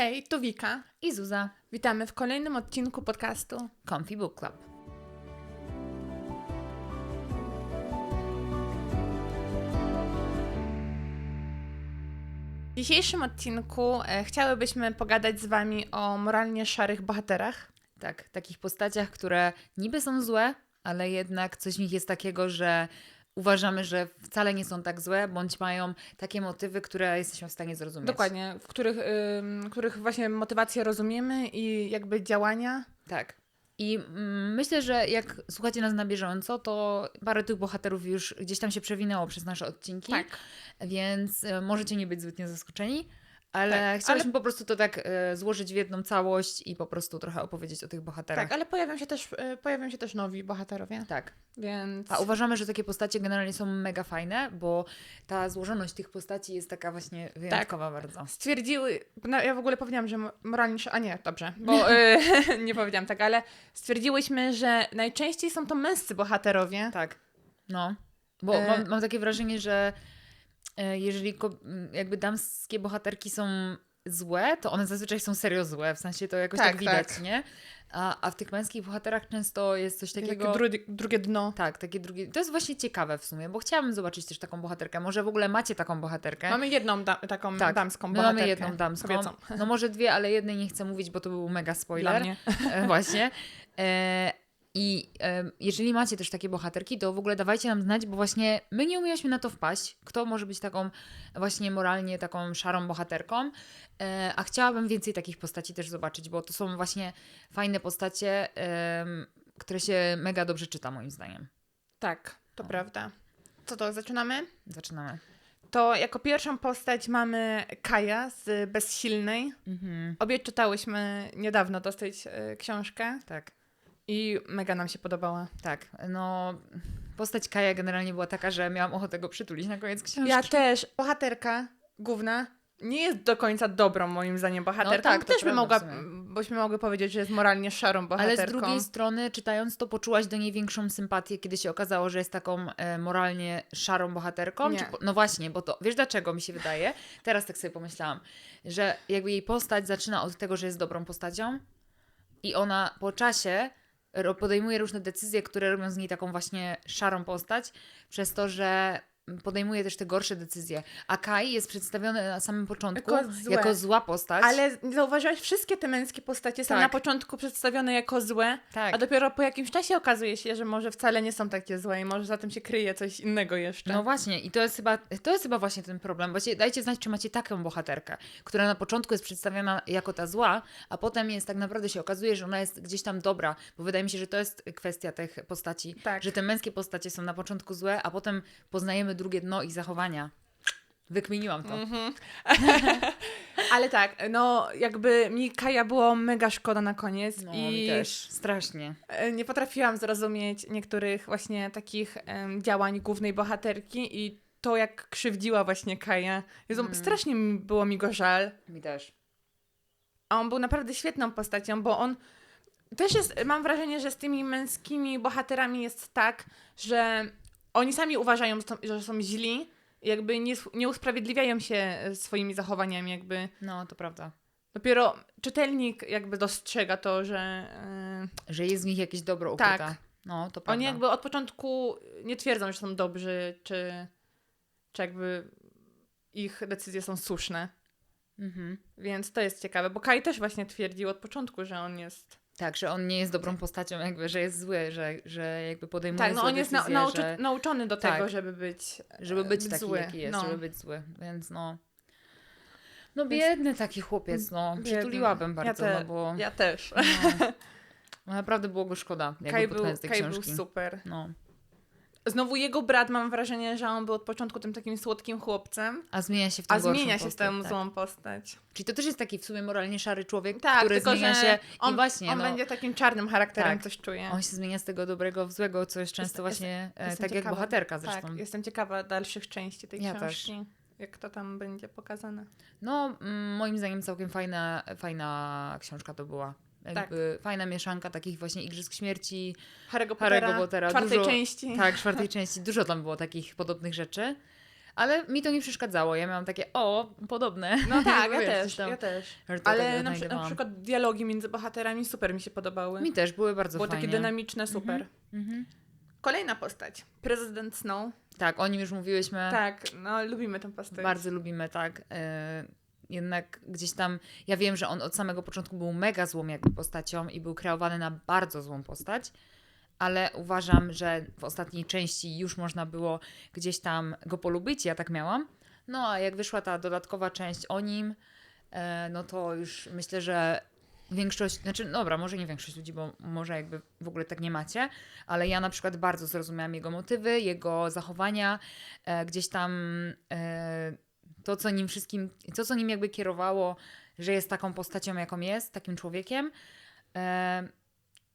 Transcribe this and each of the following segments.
Hej, tu Wika. i Zuza, Witamy w kolejnym odcinku podcastu. Comfy Book Club. W dzisiejszym odcinku e, chciałybyśmy pogadać z Wami o moralnie szarych bohaterach. Tak, takich postaciach, które niby są złe, ale jednak coś w nich jest takiego, że uważamy, że wcale nie są tak złe, bądź mają takie motywy, które jesteśmy w stanie zrozumieć. Dokładnie, w których, ym, których właśnie motywacje rozumiemy i jakby działania. Tak. I mm, myślę, że jak słuchacie nas na bieżąco, to parę tych bohaterów już gdzieś tam się przewinęło przez nasze odcinki. Tak. Więc e, możecie nie być zbytnio zaskoczeni. Ale Tak, chciałyśmy po prostu to tak e, złożyć w jedną całość i po prostu trochę opowiedzieć o tych bohaterach. Tak, ale pojawią się też, e, pojawią się też nowi bohaterowie, tak. więc... A uważamy, że takie postacie generalnie są mega fajne, bo ta złożoność tych postaci jest taka właśnie wyjątkowa bardzo. stwierdziły, no, ja w ogóle powiedziałam, że mo- moralnie, a nie, dobrze, bo y, nie powiedziałam tak, ale stwierdziłyśmy, że najczęściej są to męscy bohaterowie. Tak. No. Bo E- mam, mam takie wrażenie, że e, jeżeli ko- m, jakby damskie bohaterki są złe, to one zazwyczaj są serio złe, w sensie to jakoś tak, Tak, widać, tak. nie? A, a w tych męskich bohaterach często jest coś Takie takiego... drugie, drugie dno. Tak, takie drugie. To jest właśnie ciekawe w sumie, bo chciałabym zobaczyć też taką bohaterkę. Może w ogóle macie taką bohaterkę. Mamy jedną da- taką tak, damską bohaterkę. mamy jedną damską. Kobiecą. No może dwie, ale jednej nie chcę mówić, bo to był mega spoiler. Dla mnie. E, Właśnie. E, I e, jeżeli macie też takie bohaterki, to w ogóle dawajcie nam znać, bo właśnie my nie umieliśmy na to wpaść. Kto może być taką właśnie moralnie taką szarą bohaterką? E, a chciałabym więcej takich postaci też zobaczyć, bo to są właśnie fajne postacie, które się mega dobrze czyta moim zdaniem. Tak, to No. prawda. Co to, zaczynamy? Zaczynamy. To jako pierwszą postać mamy Kaja z Bezsilnej. Mhm. Obie czytałyśmy niedawno dosyć e, książkę Tak. I mega nam się podobała. Tak, no postać Kaja generalnie była taka, że miałam ochotę go przytulić na koniec książki. Ja też. Bohaterka główna nie jest do końca dobrą moim zdaniem bohaterką. No tak, też by mogła, bośmy mogły powiedzieć, że jest moralnie szarą bohaterką. Ale z drugiej strony, czytając to, poczułaś do niej większą sympatię, kiedy się okazało, że jest taką e, moralnie szarą bohaterką? Czy, no właśnie, bo to, wiesz dlaczego mi się wydaje? Teraz tak sobie pomyślałam, że jakby jej postać zaczyna od tego, że jest dobrą postacią i ona po czasie podejmuje różne decyzje, które robią z niej taką właśnie szarą postać, przez to, że podejmuje też te gorsze decyzje. A Kai jest przedstawiony na samym początku Jako jako zła postać. Ale zauważyłaś, wszystkie te męskie postacie są Tak. na początku przedstawione jako złe, tak. a dopiero po jakimś czasie okazuje się, że może wcale nie są takie złe i może za tym się kryje coś innego jeszcze. No właśnie, i to jest chyba, to jest chyba właśnie ten problem. Właśnie dajcie znać, czy macie taką bohaterkę, która na początku jest przedstawiona jako ta zła, a potem jest tak naprawdę się okazuje, że ona jest gdzieś tam dobra, bo wydaje mi się, że to jest kwestia tych postaci, Tak. że te męskie postacie są na początku złe, a potem poznajemy drugie dno ich zachowania. Wykminiłam to. Mhm. Ale tak, no jakby mi Kaja było mega szkoda na koniec No, i mi też, strasznie. e, nie potrafiłam zrozumieć niektórych właśnie takich em, działań głównej bohaterki i to, jak krzywdziła właśnie Kaja. Jezu, Mm. strasznie było mi go żal. Mi też. A on był naprawdę świetną postacią, bo on też jest, mam wrażenie, że z tymi męskimi bohaterami jest tak, że oni sami uważają, że są- źli, i jakby nie, nie usprawiedliwiają się e, swoimi zachowaniami, jakby No, to prawda. dopiero czytelnik jakby dostrzega to, że e, Że jest w nich jakieś dobro Tak. ukryte. No, to prawda. oni jakby od początku nie twierdzą, że są dobrzy, czy, czy jakby ich decyzje są słuszne. Mhm. Więc to jest ciekawe, bo Kai też właśnie twierdził od początku, że on jest Tak, że on nie jest dobrą postacią, jakby, że jest zły, że, że jakby podejmuje Tak, no on jest na, decyzje, nauczy, że... nauczony do Tak. tego, żeby być żeby być taki, zły. jaki jest, No. żeby być zły, więc no... No Więc- biedny taki chłopiec, no. Biedny. Przytuliłabym Ja bardzo, te- no bo Ja też. no, no naprawdę było go szkoda, jakby pod był, tej był książki. super. No. Znowu jego brat, mam wrażenie, że on był od początku tym takim słodkim chłopcem, A zmienia się w tą a zmienia się postać, tak. złą postać. Czyli to też jest taki w sumie moralnie szary człowiek, Tak, który tylko zmienia się on, i właśnie, on no, będzie takim czarnym charakterem, Tak. coś czuje. on się zmienia z tego dobrego w złego, co jest często Jestem- właśnie e, jestem tak jak ciekawa. bohaterka zresztą. Tak, jestem ciekawa dalszych części tej Ja książki. Jak to tam będzie pokazane. No, mm, moim zdaniem całkiem fajna, fajna książka to była. Jakby Fajna mieszanka takich właśnie Igrzysk Śmierci, Harry'ego Harry'ego Pottera, Pottera, czwartej dużo- części. Tak, czwartej części dużo tam było takich podobnych rzeczy. Ale mi to nie przeszkadzało. Ja miałam takie, o, podobne. No tak, ja też, ja też. Ale na, na przykład dialogi między bohaterami super mi się podobały. Mi też były bardzo Było fajnie. takie dynamiczne, super. Mhm. Kolejna postać. Prezydent Snow. Tak, o nim już mówiłyśmy. Tak, no lubimy tę postać. Bardzo lubimy, tak. Jednak gdzieś tam, ja wiem, że on od samego początku był mega złą jakby postacią i był kreowany na bardzo złą postać, ale uważam, że w ostatniej części już można było gdzieś tam go polubić, ja tak miałam. No a jak wyszła ta dodatkowa część o nim, e, no to już myślę, że większość, znaczy dobra, może nie większość ludzi, bo może jakby w ogóle tak nie macie, ale ja na przykład bardzo zrozumiałam jego motywy, jego zachowania, e, gdzieś tam e, to, co nim wszystkim, to, co nim jakby kierowało, że jest taką postacią, jaką jest, takim człowiekiem. E,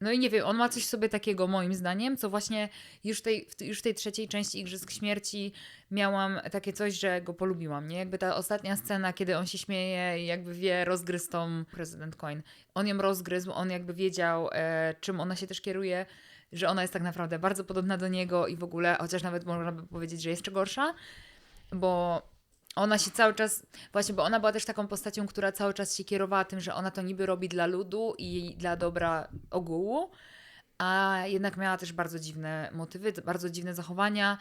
no i nie wiem, on ma coś sobie takiego, moim zdaniem, co właśnie już, tej, już w tej trzeciej części Igrzysk Śmierci miałam takie coś, że go polubiłam, nie? Jakby ta ostatnia scena, kiedy on się śmieje i jakby wie, rozgryzł tą prezydent Coin. On ją rozgryzł, on jakby wiedział, e, czym ona się też kieruje, że ona jest tak naprawdę bardzo podobna do niego i w ogóle, chociaż nawet można by powiedzieć, że jeszcze gorsza, bo ona się cały czas, właśnie, bo ona była też taką postacią, która cały czas się kierowała tym, że ona to niby robi dla ludu i dla dobra ogółu, a jednak miała też bardzo dziwne motywy, bardzo dziwne zachowania,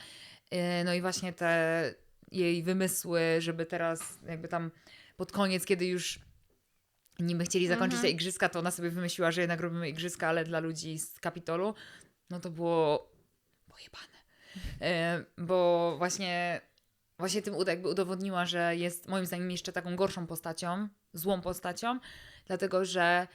yy, no i właśnie te jej wymysły, żeby teraz jakby tam pod koniec, kiedy już niby chcieli zakończyć te igrzyska, to ona sobie wymyśliła, że jednak robimy igrzyska, ale dla ludzi z Kapitolu, no to było pojebane. E, bo właśnie, właśnie tym uda- jakby udowodniła, że jest moim zdaniem jeszcze taką gorszą postacią, złą postacią, dlatego że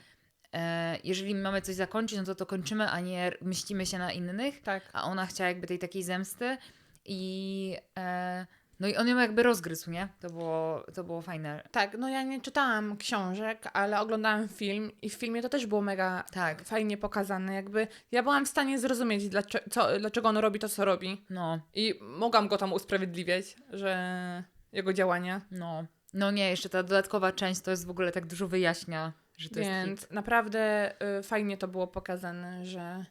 e, jeżeli mamy coś zakończyć, no to to kończymy, a nie myślimy się na innych, Tak. a ona chciała jakby tej takiej zemsty i e, no i on ją jakby rozgryzł, nie? To było, to było fajne. Tak, no ja nie czytałam książek, ale oglądałam film i w filmie to też było mega Tak, fajnie pokazane. Jakby ja byłam w stanie zrozumieć, dlaczego, co, dlaczego on robi to, co robi. no, I mogłam go tam usprawiedliwiać, że jego działania. no. No nie, jeszcze ta dodatkowa część to jest w ogóle tak dużo wyjaśnia, że to jest Więc hit. naprawdę y, fajnie to było pokazane, że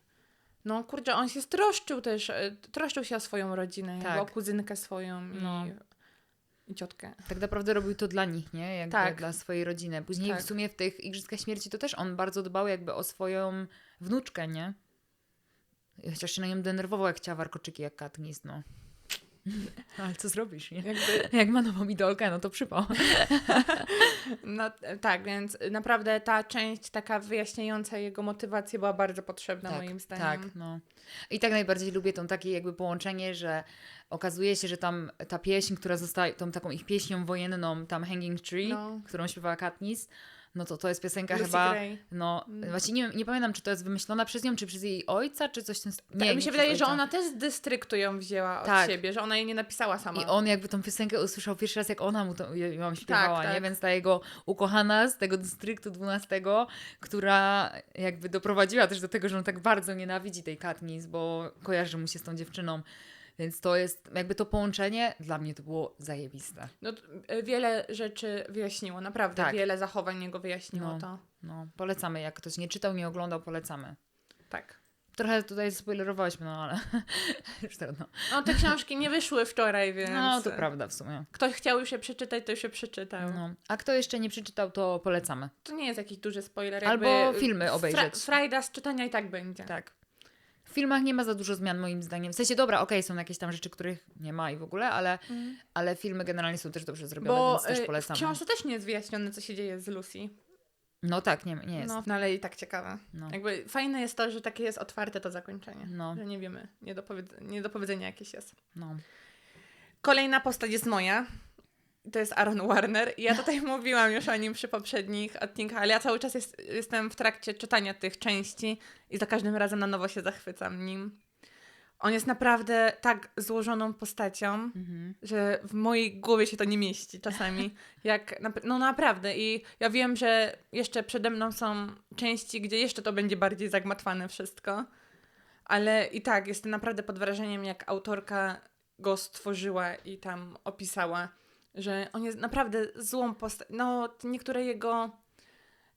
no kurczę, on się stroszczył też, y, troszczył się o swoją rodzinę, Tak. o kuzynkę swoją No. i, i ciotkę. Tak naprawdę robił to dla nich, nie? Jakby Tak. dla swojej rodziny. Później Tak. w sumie w tych Igrzyskach Śmierci to też on bardzo dbał jakby o swoją wnuczkę, nie? Chociaż się na nią denerwował, jak chciała warkoczyki, jak Katniss, no. Ale co zrobisz, nie? Jakby, Jak ma nową idolkę, no to przypał. no e, tak, więc naprawdę ta część taka wyjaśniająca jego motywację była bardzo potrzebna moim zdaniem. Tak, no. I tak najbardziej lubię tą takie jakby połączenie, że okazuje się, że tam ta pieśń, która została tą taką ich pieśnią wojenną, tam Hanging Tree, No. którą śpiewała Katniss, no to to jest piosenka Lucy chyba, Gray. no Mm. właśnie nie, nie pamiętam, czy to jest wymyślona przez nią, czy przez jej ojca, czy coś w tym... Nie, Tak, mi się wydaje, że ona też z dystryktu ją wzięła od Tak. siebie, że ona jej nie napisała sama. I on jakby tą piosenkę usłyszał pierwszy raz, jak ona mu to, ją śpiewała, tak. nie? Więc ta jego ukochana z tego dystryktu 12, która jakby doprowadziła też do tego, że on tak bardzo nienawidzi tej Katniss, bo kojarzy mu się z tą dziewczyną. Więc to jest, jakby to połączenie, dla mnie to było zajebiste. No, e, wiele rzeczy wyjaśniło, naprawdę Tak. wiele zachowań jego wyjaśniło No. to. No, polecamy. Jak ktoś nie czytał, nie oglądał, polecamy. Tak. Trochę tutaj spoilerowałyśmy, no ale już trudno. No te książki nie wyszły wczoraj, więc No, to prawda w sumie. ktoś chciał już je przeczytać, to już je przeczytał. No. A kto jeszcze nie przeczytał, to polecamy. To nie jest jakiś duży spoiler. Albo filmy obejrzeć. Fra- frajda z czytania i tak będzie. Tak. W filmach nie ma za dużo zmian moim zdaniem. W sensie, dobra, okej, są jakieś tam rzeczy, których nie ma i w ogóle, ale, Mm. ale filmy generalnie są też dobrze zrobione, Bo więc też w polecam. książce też nie jest wyjaśnione, co się dzieje z Lucy. No tak, nie, nie jest. No, no ale i tak ciekawe. No. Jakby fajne jest to, że takie jest otwarte to zakończenie. No. Że nie wiemy, nie do, powiedz- nie do powiedzenia jakieś jest. No. Kolejna postać jest moja. To jest Aaron Warner. Ja tutaj mówiłam już o nim przy poprzednich odcinkach, ale ja cały czas jest, jestem w trakcie czytania tych części i za każdym razem na nowo się zachwycam nim. On jest naprawdę tak złożoną postacią, Mhm. że w mojej głowie się to nie mieści czasami. Jak, no naprawdę. I ja wiem, że jeszcze przede mną są części, gdzie jeszcze to będzie bardziej zagmatwane wszystko. Ale i tak, jestem naprawdę pod wrażeniem, jak autorka go stworzyła i tam opisała, że on jest naprawdę złą postacią. No, niektóre jego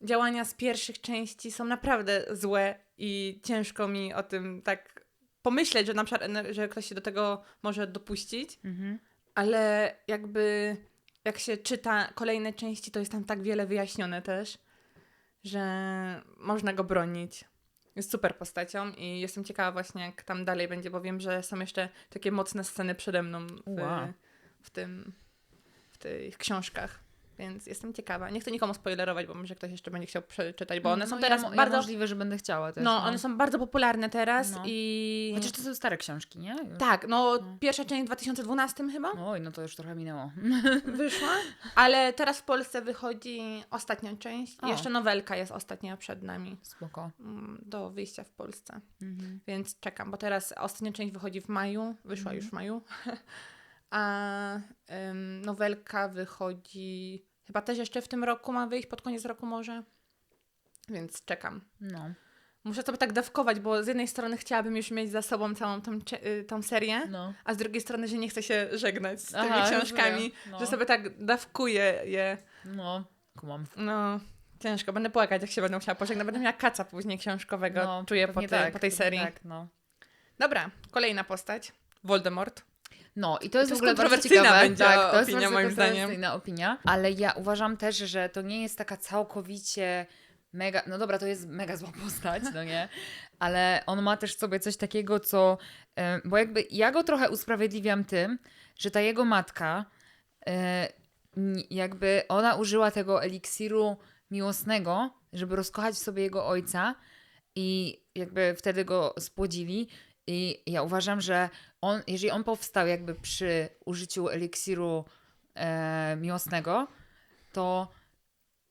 działania z pierwszych części są naprawdę złe i ciężko mi o tym tak pomyśleć, że na przykład, że ktoś się do tego może dopuścić. Mhm. ale jakby jak się czyta kolejne części, to jest tam tak wiele wyjaśnione też, że można go bronić. Jest super postacią i jestem ciekawa właśnie, jak tam dalej będzie, bo wiem, że są jeszcze takie mocne sceny przede mną w, Ua. w tym, tych książkach. Więc jestem ciekawa. Nie chcę nikomu spoilerować, bo może ktoś jeszcze będzie chciał przeczytać, bo one są No, teraz ja, mo- bardzo... Ja możliwe, że będę chciała też. no, one są bardzo popularne teraz No. i... Chociaż to są stare książki, nie? Już. Tak, no, No. pierwsza część w 2012 chyba Oj, no to już trochę minęło. wyszła, ale teraz w Polsce wychodzi ostatnia część. O. Jeszcze nowelka jest ostatnia przed nami Spoko. mm, do wyjścia w Polsce, Mhm. więc czekam, bo teraz ostatnia część wychodzi w maju, wyszła Mhm. już w maju, a ym, nowelka wychodzi chyba też jeszcze w tym roku ma wyjść, pod koniec roku może, więc czekam. No. Muszę sobie tak dawkować, bo z jednej strony chciałabym już mieć za sobą całą tą, y, tą serię, no. a z drugiej strony, że nie chcę się żegnać z tymi Aha, książkami. No. że sobie tak dawkuję je. No, kumam. No, ciężko. Będę płakać, jak się będę musiała pożegnać. Będę miała kaca później książkowego, No, czuję po, tej- tak, po tej serii. Tak, no. Dobra, kolejna postać. Voldemort. No i to jest To w ogóle jest bardzo ciekawe. będzie tak, to jest opinia, bardzo moim zdaniem. opinia, ale ja uważam też, że to nie jest taka całkowicie mega, no dobra, to jest mega zła postać, no nie? Ale on ma też w sobie coś takiego, co, e, bo jakby ja go trochę usprawiedliwiam tym, że ta jego matka, e, jakby ona użyła tego eliksiru miłosnego, żeby rozkochać w sobie jego ojca i jakby wtedy go spłodzili. I ja uważam, że on, jeżeli on powstał jakby przy użyciu eliksiru e, miłosnego, to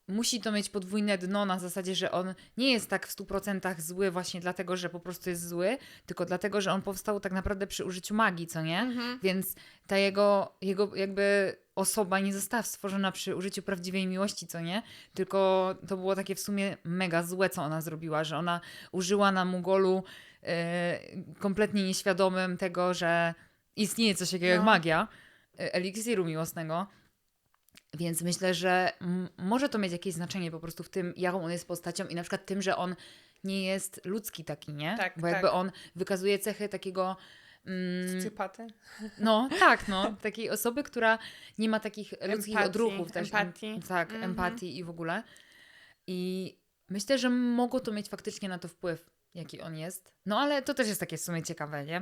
musi to mieć podwójne dno na zasadzie, że on nie jest tak w 100% zły właśnie dlatego, że po prostu jest zły, tylko dlatego, że on powstał tak naprawdę przy użyciu magii, co nie? Mhm. Więc ta jego, jego jakby osoba nie została stworzona przy użyciu prawdziwej miłości, co nie? Tylko to było takie w sumie mega złe, co ona zrobiła, że ona użyła na Mugolu kompletnie nieświadomym tego, że istnieje coś takiego jak No. magia, e, eliksiru miłosnego. Więc myślę, że może to mieć jakieś znaczenie po prostu w tym, jaką on jest postacią i na przykład tym, że on nie jest ludzki taki, nie? Tak, Bo jakby tak. on wykazuje cechy takiego... Mm, Socjopaty. no, tak, no. Takiej osoby, która nie ma takich ludzkich Empatii, odruchów też. empatii. tak, Mhm. empatii i w ogóle. I myślę, że mogło to mieć faktycznie na to wpływ, jaki on jest. No, ale to też jest takie w sumie ciekawe, nie?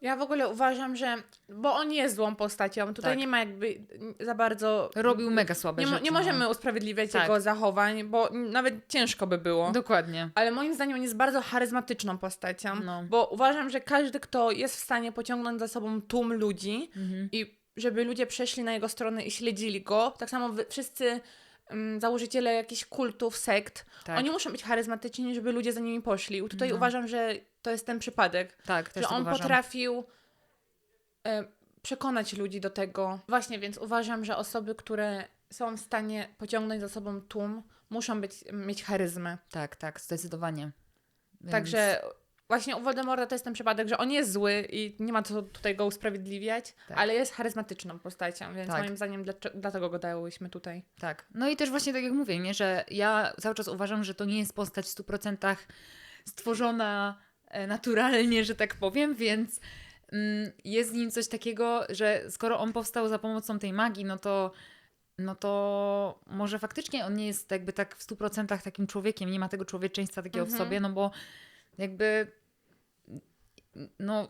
Ja w ogóle uważam, że. Bo on jest złą postacią. Tutaj Tak. nie ma jakby za bardzo. Robił mega słabe Nie, rzeczy. nie no. możemy usprawiedliwiać Tak. jego zachowań, bo nawet ciężko by było. Dokładnie. Ale moim zdaniem on jest bardzo charyzmatyczną postacią, No. bo uważam, że każdy, kto jest w stanie pociągnąć za sobą tłum ludzi Mhm. i żeby ludzie przeszli na jego stronę i śledzili go, tak samo wszyscy założyciele jakichś kultów, sekt, Tak, oni muszą być charyzmatyczni, żeby ludzie za nimi poszli. Tutaj No. uważam, że to jest ten przypadek, tak, też że tak on uważam. potrafił e, przekonać ludzi do tego. Właśnie, więc uważam, że osoby, które są w stanie pociągnąć za sobą tłum, muszą być, mieć charyzmę. Tak, tak, zdecydowanie. Więc- Także właśnie u Voldemorta to jest ten przypadek, że on jest zły i nie ma co tutaj go usprawiedliwiać, Tak. ale jest charyzmatyczną postacią, więc Tak. moim zdaniem dlatego go dałyśmy tutaj. Tak. No i też właśnie tak jak mówię, nie, że ja cały czas uważam, że to nie jest postać w 100% stworzona e, naturalnie, że tak powiem, więc mm, jest w nim coś takiego, że skoro on powstał za pomocą tej magii, no to no to może faktycznie on nie jest jakby tak w 100% takim człowiekiem, nie ma tego człowieczeństwa takiego w Mhm. sobie, no bo jakby no,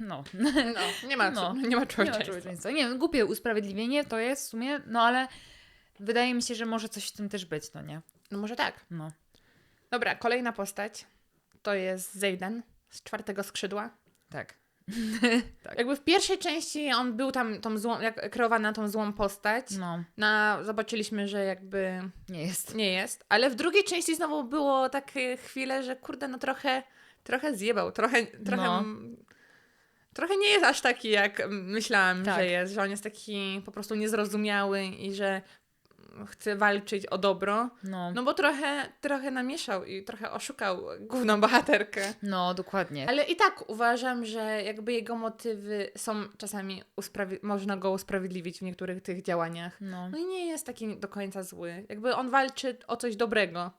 no, No, nie ma, No. nie ma człowieczeństwa. Nie wiem, głupie usprawiedliwienie to jest w sumie, no ale wydaje mi się, że może coś w tym też być, no nie? No może tak. No. Dobra, kolejna postać to jest Zayden z czwartego skrzydła. Tak. tak. Jakby w pierwszej części on był tam tą złą, jak kreowany na tą złą postać. No, Na, zobaczyliśmy, że jakby nie jest. nie jest. Ale w drugiej części znowu było takie chwile, że kurde, no trochę, trochę zjebał, trochę, trochę, No. trochę nie jest aż taki, jak myślałam, Tak. że jest. Że on jest taki po prostu niezrozumiały i że chce walczyć o dobro. No, no, No bo trochę, trochę namieszał i trochę oszukał główną bohaterkę. dokładnie. Ale i tak uważam, że jakby jego motywy są czasami, usprawi- można go usprawiedliwić w niektórych tych działaniach. No, No i nie jest taki do końca zły. Jakby on walczy o coś dobrego.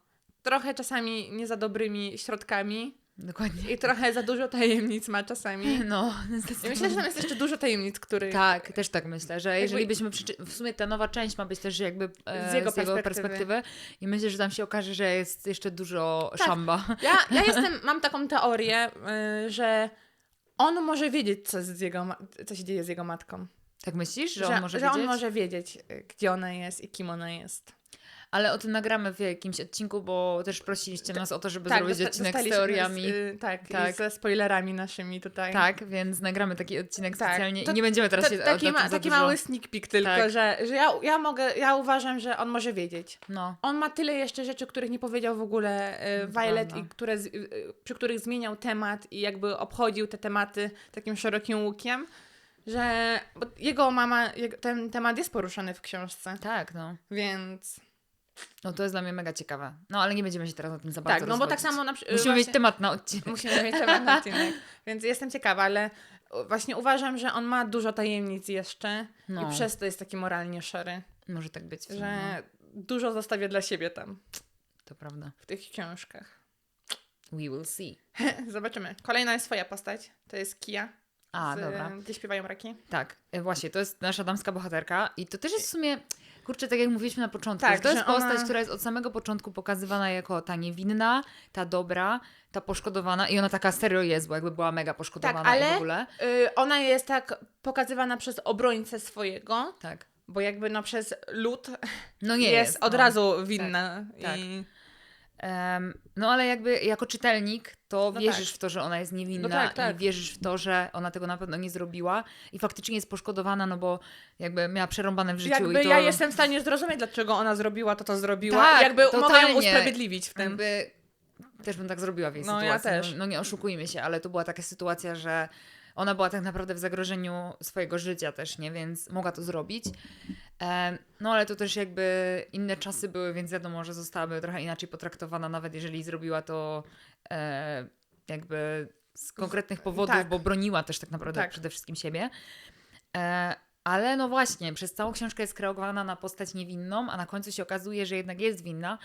Trochę czasami nie za dobrymi środkami, Dokładnie. I trochę za dużo tajemnic ma czasami. No, zdecydowanie. myślę, że tam jest jeszcze dużo tajemnic, których... Tak, też tak myślę, że jeżeli byśmy przeczy... w sumie ta nowa część ma być też jakby e, Z jego perspektywy. perspektywy. i myślę, że tam się okaże, że jest jeszcze dużo Tak. szamba. Ja, ja jestem, mam taką teorię, y, że on może wiedzieć, co, z jego, co się dzieje z jego matką. Tak myślisz, że, Że, on może że wiedzieć? on może wiedzieć, gdzie ona jest i kim ona jest. Ale o tym nagramy w jakimś odcinku, bo też prosiliście nas o to, żeby tak, zrobić odcinek z teoriami. y, tak, Tak. Ze spoilerami naszymi tutaj. Tak, więc nagramy taki odcinek Tak. specjalnie To- i nie będziemy teraz Ta- się taki ma, taki mały sneak peek tylko, Tak. że, że ja, ja mogę, ja uważam, że on może wiedzieć. No, On ma tyle jeszcze rzeczy, których nie powiedział w ogóle y, To Violet i które, z- y, przy których zmieniał temat i jakby obchodził te tematy takim szerokim łukiem, że bo jego mama, ten temat jest poruszany w książce, tak, no. więc No to jest dla mnie mega ciekawe. No ale nie będziemy się teraz o tym za bardzo tak, no bo tak samo na przykład Musimy mieć temat na odcinek. musimy mieć temat na odcinek, więc jestem ciekawa, ale właśnie uważam, że on ma dużo tajemnic jeszcze No, i przez to jest taki moralnie szary, może tak być. że no. dużo zostawia dla siebie tam To prawda. w tych książkach. We will see. Zobaczymy. Kolejna jest swoja postać, to jest Kia. A, z, dobra. Gdzie śpiewają raki. Tak, e, właśnie, to jest nasza damska bohaterka i to też jest w sumie, kurczę, tak jak mówiliśmy na początku, Tak, to jest ona- postać, która jest od samego początku pokazywana jako ta niewinna, ta dobra, ta poszkodowana i ona taka serio jest, bo jakby była mega poszkodowana Tak, ale- w ogóle. Y, ona jest tak pokazywana przez obrońcę swojego, Tak. bo jakby no przez lud No nie jest, jest, od no. razu winna. tak. I... Em, no ale jakby jako czytelnik to No wierzysz tak. w to, że ona jest niewinna No tak, tak. i wierzysz w to, że ona tego na pewno nie zrobiła i faktycznie jest poszkodowana, no bo jakby miała przerąbane w życiu Jakby i to... ja jestem w stanie zrozumieć, dlaczego ona zrobiła to, co zrobiła. Tak, jakby mogę ją totalnie. usprawiedliwić w tym. Jakby też bym tak zrobiła w jej No, ja sytuacji. też. No, no nie oszukujmy się, ale to była taka sytuacja, że ona była tak naprawdę w zagrożeniu swojego życia też, nie? Więc mogła to zrobić. No ale to też jakby inne czasy były, więc wiadomo, że zostałaby trochę inaczej potraktowana, nawet jeżeli zrobiła to e, jakby z konkretnych powodów, tak. bo broniła też tak naprawdę Tak. przede wszystkim siebie. E, ale no właśnie, przez całą książkę jest kreowana na postać niewinną, a na końcu się okazuje, że jednak jest winna.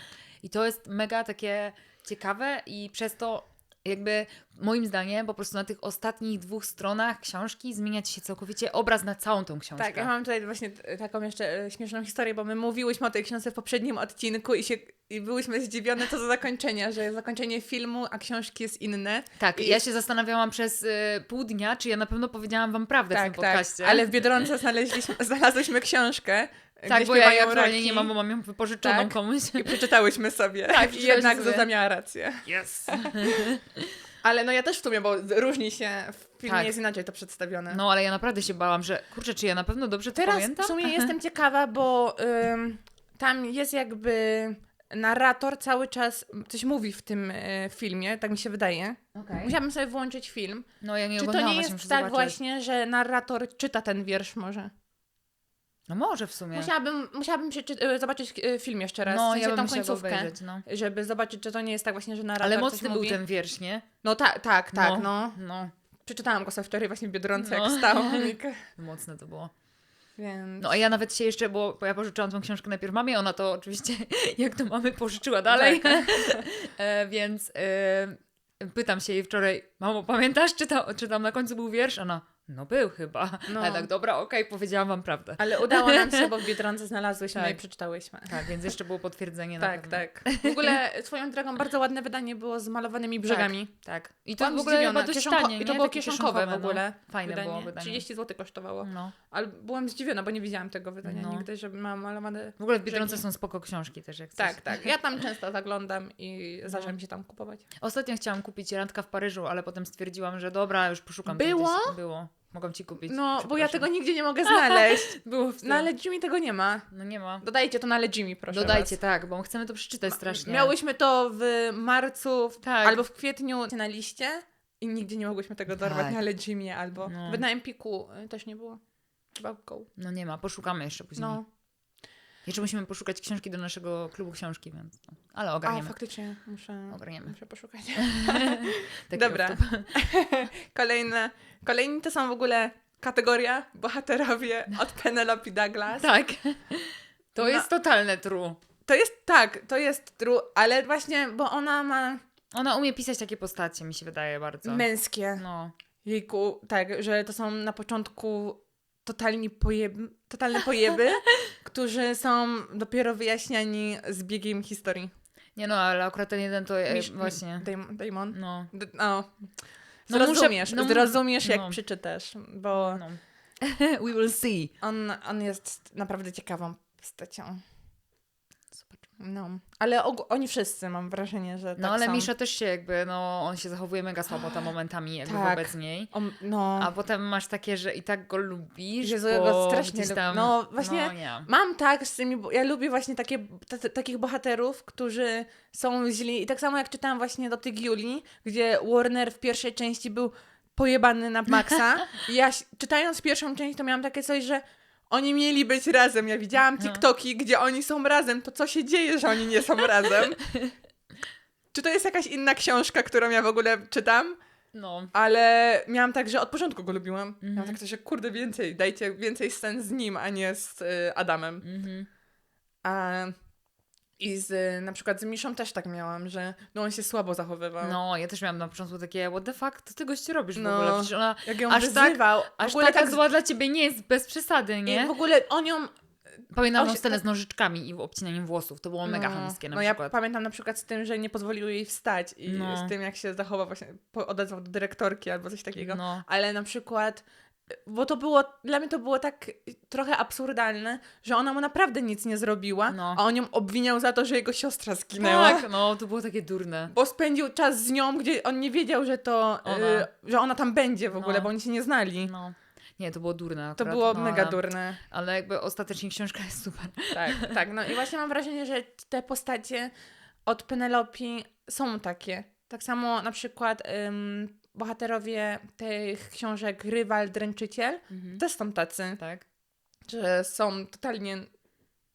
I to jest mega takie ciekawe i przez to jakby moim zdaniem po prostu na tych ostatnich dwóch stronach książki zmieniać się całkowicie obraz na całą tą książkę. Tak, ja mam tutaj właśnie t- taką jeszcze e, śmieszną historię, bo my mówiłyśmy o tej książce w poprzednim odcinku i, się, i byłyśmy zdziwione co do zakończenia, że zakończenie filmu, a książki jest inne. Tak, I- ja się zastanawiałam przez y, pół dnia, czy ja na pewno powiedziałam wam prawdę w Tak, tym tak. podcaście. Ale w Biedronce znaleźliśmy, znalazłyśmy książkę, tak, bo ja jej aktualnie nie mam, bo mam ją wypożyczoną Tak. komuś. I przeczytałyśmy sobie. Tak, I jednak. Zuza miała rację. Yes. Ale no ja też w sumie, bo różni się, w filmie Tak. jest inaczej to przedstawione. No ale ja naprawdę się bałam, że kurczę, czy ja na pewno dobrze to Teraz pamiętam? w sumie jestem ciekawa, bo ym, tam jest jakby narrator cały czas coś mówi w tym y, filmie, tak mi się wydaje. Okej. Musiałabym sobie włączyć film. No ja nie Czy to nie jest tak zobaczyć. właśnie, że narrator czyta ten wiersz może? No może w sumie. Musiałabym, musiałabym przeczy- y, zobaczyć y, film jeszcze raz, no w sensie ja tą końcówkę, obejrzeć, no. żeby zobaczyć, czy to nie jest tak właśnie, że narrator Ale mocny był mówi. ten wiersz, nie? No tak, tak, tak, no. No, Przeczytałam go sobie wczoraj właśnie w Biedronce, No. jak stał. mocne to było. Więc... No a ja nawet się jeszcze, bo, bo ja pożyczyłam tą książkę najpierw mamie, ona to oczywiście, jak to mamy, pożyczyła dalej. Tak. e, więc e, pytam się jej wczoraj, mamo, pamiętasz, czy, czy tam na końcu był wiersz? Ona, no był chyba. No. Ale tak, dobra, okej, powiedziałam wam prawdę. Ale udało nam się, bo w Biedronce znalazłyśmy Tak. i przeczytałyśmy. Tak, więc jeszcze było potwierdzenie na Tak, tak. W ogóle swoją drogą bardzo ładne wydanie było z malowanymi brzegami. Tak. I to Byłam w ogóle zdziwiona. dość Kieszonko- tanie, I to było kieszonkowe w no. ogóle. Fajne wydanie. było wydanie. 30 zł kosztowało. No. Ale byłam zdziwiona, bo nie widziałam tego wydania No. nigdy, żeby mam malowane. W ogóle w Biedronce są spoko książki też, jak chcesz. Tak, tak. Ja tam często zaglądam i No. się tam kupować. Ostatnio chciałam kupić Randka w Paryżu, ale potem stwierdziłam, że dobra, już poszukam. Było? Było. Mogłam ci kupić. No, bo ja tego nigdzie nie mogę znaleźć. Było w Na Legimi tego nie ma. No nie ma. Dodajcie to na Legimi, proszę Dodajcie, was. tak, bo chcemy to przeczytać strasznie. Miałyśmy to w marcu w, Tak. albo w kwietniu na liście i nigdzie nie mogłyśmy tego dorwać Tak. na Legimie albo No. nawet na Empiku y, też nie było. Go. No nie ma, poszukamy jeszcze później. No. Jeszcze musimy poszukać książki do naszego klubu książki, więc. no. Ale A, ogarniemy. faktycznie, muszę, Ogarniemy. muszę poszukać. Dobra. Kolejne, kolejni to są w ogóle kategoria bohaterowie od Penelope Douglas. Tak. To No. jest totalne true. To jest, tak, to jest true, ale właśnie, bo ona ma Ona umie pisać takie postacie, mi się wydaje bardzo. Męskie. No. Jejku, tak, że to są na początku totalni pojeb... totalne pojeby, którzy są dopiero wyjaśniani z biegiem historii. Nie no, ale akurat ten jeden to e, Misz- właśnie. Damon. Damon. No. D- No. No muszę- Zrozumiesz, no mu- zrozumiesz jak no. przeczytasz, bo no. We will see. on, on jest naprawdę ciekawą postacią. No, ale oni wszyscy mam wrażenie, że No tak ale są. Misza też się jakby, no on się zachowuje mega słabo tam momentami jakby Tak. wobec niej. On, no, A potem masz takie, że i tak go lubisz, Jezu, bo go strasznie tam... No, właśnie No, mam tak z tymi, ja lubię właśnie takie, takich bohaterów, którzy są źli i tak samo jak czytałam właśnie do tych Julii, gdzie Warner w pierwszej części był pojebany na maksa i ja czytając pierwszą część to miałam takie coś, że oni mieli być razem. Ja widziałam No. TikToki, gdzie oni są razem. To co się dzieje, że oni nie są razem? Czy to jest jakaś inna książka, którą ja w ogóle czytam? No. Ale miałam tak, że od początku go lubiłam. Mhm. Miałam tak, że kurde, więcej, dajcie więcej scen z nim, a nie z y, Adamem. Mhm. A, I z, na przykład z Miszą też tak miałam, że no on się słabo zachowywał. No, ja też miałam na początku takie, what the fuck, co ty goście robisz w No. ogóle? Przecież ona Jak ją Aż tak- wyzywał. aż w ogóle taka tak z- zła dla ciebie nie jest, bez przesady, I nie? w ogóle on ją... Pamiętam tą scenę z nożyczkami i obcinaniem włosów, to było mega no, chamskie na no przykład. ja pamiętam na przykład z tym, że nie pozwolił jej wstać i No. z tym, jak się zachował właśnie, odezwał do dyrektorki albo coś takiego. No. Ale na przykład, bo to było, dla mnie to było tak trochę absurdalne, że ona mu naprawdę nic nie zrobiła, No. a on ją obwiniał za to, że jego siostra zginęła. Tak, no, to było takie durne. Bo spędził czas z nią, gdzie on nie wiedział, że to, Ona. y, że ona tam będzie w ogóle, No. bo oni się nie znali. No. Nie, to było durne To akurat, było no, mega ale, durne. Ale jakby ostatecznie książka jest super. Tak, tak. No i właśnie mam wrażenie, że te postacie od Penelope są takie. Tak samo na przykład ym, bohaterowie tych książek Rywal, Dręczyciel Mhm. też są tacy, Tak. że są totalnie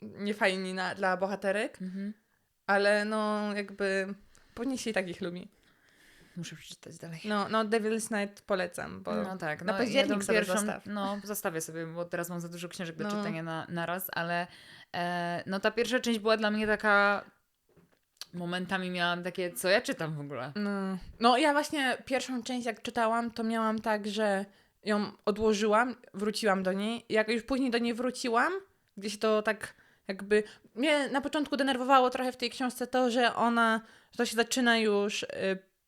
niefajni na, dla bohaterek, Mhm. ale no jakby powinien się i takich lubi. Muszę przeczytać dalej. No, no Devil's Night polecam, bo No tak, na no październik ja tą sobie pierwszą, zostaw. No, zostawię sobie, bo teraz mam za dużo książek do No. czytania na, na raz, ale e, no ta pierwsza część była dla mnie taka momentami miałam takie, co ja czytam w ogóle. No. no ja właśnie pierwszą część jak czytałam, to miałam tak, że ją odłożyłam, wróciłam do niej. Jak już później do niej wróciłam, gdzieś to tak jakby... Mnie na początku denerwowało trochę w tej książce to, że ona, że to się zaczyna już y,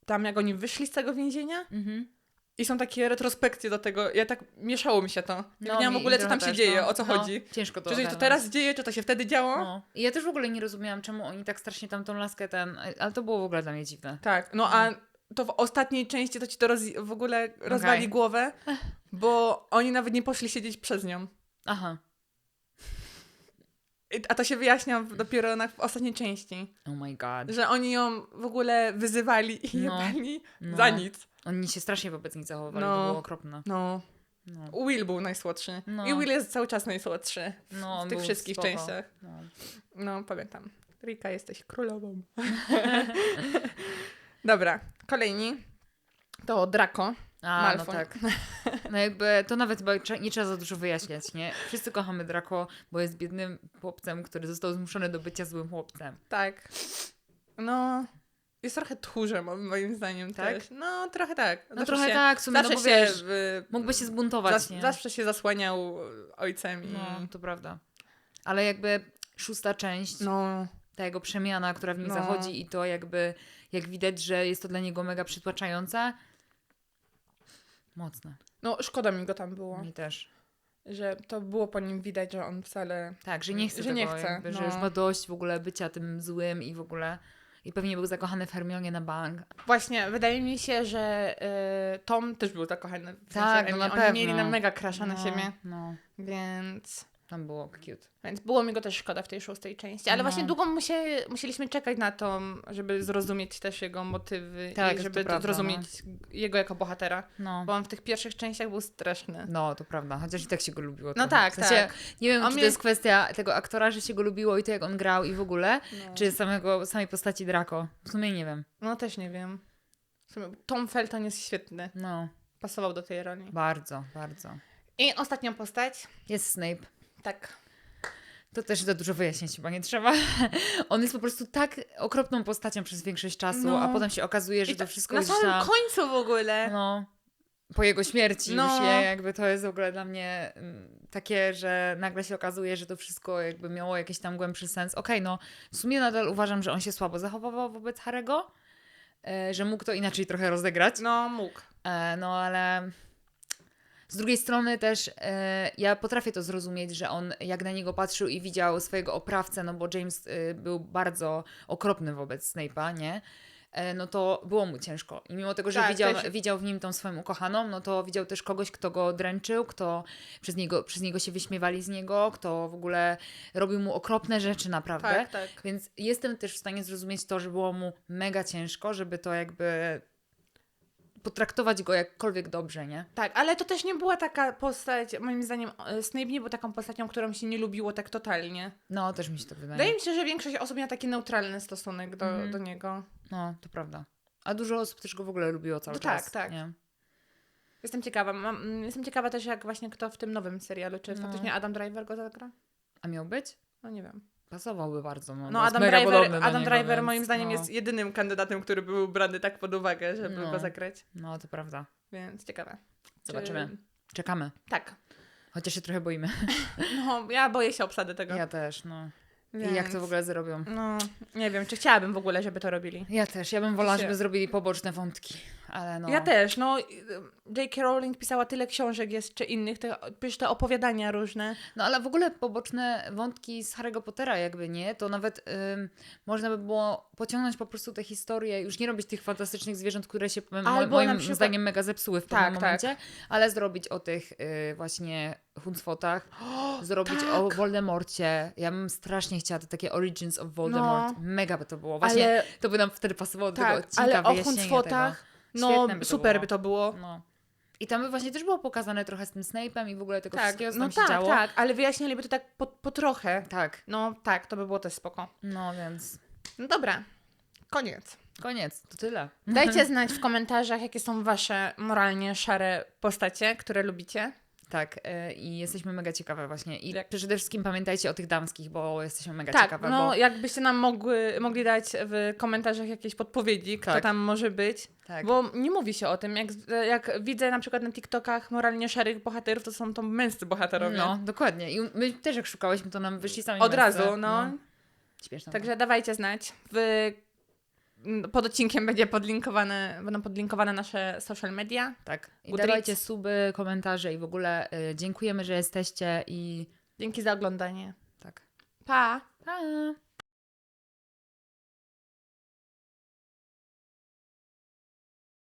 tam jak oni wyszli z tego więzienia Mhm. I są takie retrospekcje do tego. Ja tak, mieszało mi się to. Nie wiedziałam w No, ogóle, co tam się też, dzieje, no. o co no, chodzi. Ciężko to Czy się to teraz dzieje, czy to się wtedy działo? No. I ja też w ogóle nie rozumiałam, czemu oni tak strasznie tam tą laskę ten, ale to było w ogóle dla mnie dziwne. Tak, no a to w ostatniej części to ci to w ogóle rozwali głowę, bo oni nawet nie poszli siedzieć przez nią. Aha. A to się wyjaśnia dopiero na, w ostatniej części, Oh my god. że oni ją w ogóle wyzywali i No. jebali No. za nic. Oni się strasznie wobec nich zachowywali, No. to było okropne. No, No, Will był najsłodszy. No. I Will jest cały czas najsłodszy no w tych wszystkich spoko. częściach. No. No, pamiętam. Rika, jesteś królową. Dobra, kolejni to Draco. A, Malfoy. no tak. No jakby to nawet nie trzeba za dużo wyjaśniać, nie? Wszyscy kochamy Draco, bo jest biednym chłopcem, który został zmuszony do bycia złym chłopcem. Tak. No, jest trochę tchórzem, moim zdaniem Tak? też. No, trochę tak. No Zawsze trochę się, tak, w sumie, no zawsze bo się, wiesz, mógłby się zbuntować, nie? zawsze się zasłaniał ojcem i... No, to prawda. Ale jakby szósta część, No, ta jego przemiana, która w nim No. zachodzi i to jakby, jak widać, że jest to dla niego mega przytłaczające. Mocne. no, szkoda mi go tam było. Mi też. Że to było po nim widać, że on wcale... Tak, że nie chce Że tego, nie chce, jakby, że no. już ma dość w ogóle bycia tym złym i w ogóle... I pewnie był zakochany w Hermionie na bank. Właśnie, wydaje mi się, że y, Tom też był zakochany. W Tak, no na oni pewno. mieli na mega na no, siebie, No, więc... tam było cute. Więc było mi go też szkoda w tej szóstej części. Ale No. właśnie długo musie, musieliśmy czekać na to, żeby zrozumieć też jego motywy Tak, i to żeby prawda, zrozumieć jego jako bohatera. No. Bo on w tych pierwszych częściach był straszny. No, to prawda, chociaż i tak się go lubiło. No trochę. tak, w sensie, tak. Nie wiem, On czy mnie- to jest kwestia tego aktora, że się go lubiło i to, jak on grał i w ogóle, No. czy samego, samej postaci Draco. W sumie nie wiem. no też nie wiem. Tom Felton jest świetny. No, Pasował do tej roli. bardzo, bardzo. I ostatnią postać. Jest Snape. Tak. To też za dużo wyjaśnić chyba nie trzeba. On jest po prostu tak okropną postacią przez większość czasu, No. a potem się okazuje, że I to ta- wszystko Na jest samym tam, końcu w ogóle. no, po jego śmierci No. już je, jakby to jest w ogóle dla mnie mm, takie, że nagle się okazuje, że to wszystko jakby miało jakiś tam głębszy sens. Okej, no w sumie nadal uważam, że on się słabo zachowywał wobec Harego, e, że mógł to inaczej trochę rozegrać. No, mógł. E, no ale z drugiej strony też e, ja potrafię to zrozumieć, że on jak na niego patrzył i widział swojego oprawcę, no bo James e, był bardzo okropny wobec Snape'a, nie? E, no to było mu ciężko. I mimo tego, że Tak, widział, też- widział w nim tą swoją ukochaną, no to widział też kogoś, kto go dręczył, kto przez niego, przez niego się wyśmiewali z niego, kto w ogóle robił mu okropne rzeczy naprawdę. Tak, tak. Więc jestem też w stanie zrozumieć to, że było mu mega ciężko, żeby to jakby potraktować go jakkolwiek dobrze, nie? Tak, ale to też nie była taka postać, moim zdaniem e, Snape nie był taką postacią, którą się nie lubiło tak totalnie. No, też mi się to wydaje. Wydaje mi się, że większość osób miała taki neutralny stosunek do, Mhm. do niego. No, to prawda. A dużo osób też go w ogóle lubiło cały No czas. tak, tak. Nie? Jestem ciekawa. Mam, mm, jestem ciekawa też, jak właśnie kto w tym nowym serialu, czy No. faktycznie Adam Driver go zagra? A miał być? No nie wiem. Pasowałby bardzo. No, No jest Adam Driver, Adam niego, Driver więc, moim zdaniem no, jest jedynym kandydatem, który był brany tak pod uwagę, żeby No. go zagrać. No, to prawda. Więc ciekawe. Zobaczymy. Czy... Czekamy. Tak. Chociaż się trochę boimy. No, ja boję się obsady tego. Ja też, no. Więc... I jak to w ogóle zrobią? No, nie wiem, czy chciałabym w ogóle, żeby to robili. Ja też. Ja bym wolała, żeby zrobili poboczne wątki. Ale no. Ja też, no. J.K. Rowling pisała tyle książek jeszcze innych, te, przecież te opowiadania różne. No ale w ogóle poboczne wątki z Harry'ego Pottera jakby, nie? To nawet ym, można by było pociągnąć po prostu tę historię, już nie robić tych fantastycznych zwierząt, które się Albo moim przykład- zdaniem mega zepsuły w Tak, pewnym tak. momencie, ale zrobić o tych y, właśnie Huncwotach, zrobić tak. o Voldemorcie. Ja bym strasznie chciała te takie Origins of Voldemort. Mega by to było. Właśnie ale to by nam wtedy pasowało do tego tak, odcinka, ale o Huncwotach, no by super było. by to było. No. I tam by właśnie też było pokazane trochę z tym Snape'em i w ogóle tego Tak, wszystkiego, co no tam tak, się działo. tak, ale wyjaśnialiby to tak po, po trochę. tak. No tak, to by było też spoko. No więc No dobra, koniec. koniec, to tyle. Dajcie znać w komentarzach, jakie są wasze moralnie szare postacie, które lubicie. Tak, y, i jesteśmy mega ciekawe właśnie. I przede wszystkim pamiętajcie o tych damskich, bo jesteśmy mega tak, ciekawe. no bo... jakbyście nam mogły, mogli dać w komentarzach jakieś podpowiedzi, kto Tak. tam może być. tak. Bo nie mówi się o tym. Jak, jak widzę na przykład na TikTokach moralnie szarych bohaterów, to są to męscy bohaterowie. No, dokładnie. I my też jak szukałyśmy, to nam wyszli sami Od męscy. razu, no. Śmieszne. Także dawajcie znać. W, pod odcinkiem będzie podlinkowane, będą podlinkowane nasze social media. Tak. I dawajcie suby, komentarze i w ogóle y, dziękujemy, że jesteście i Dzięki za oglądanie. tak. Pa! Pa!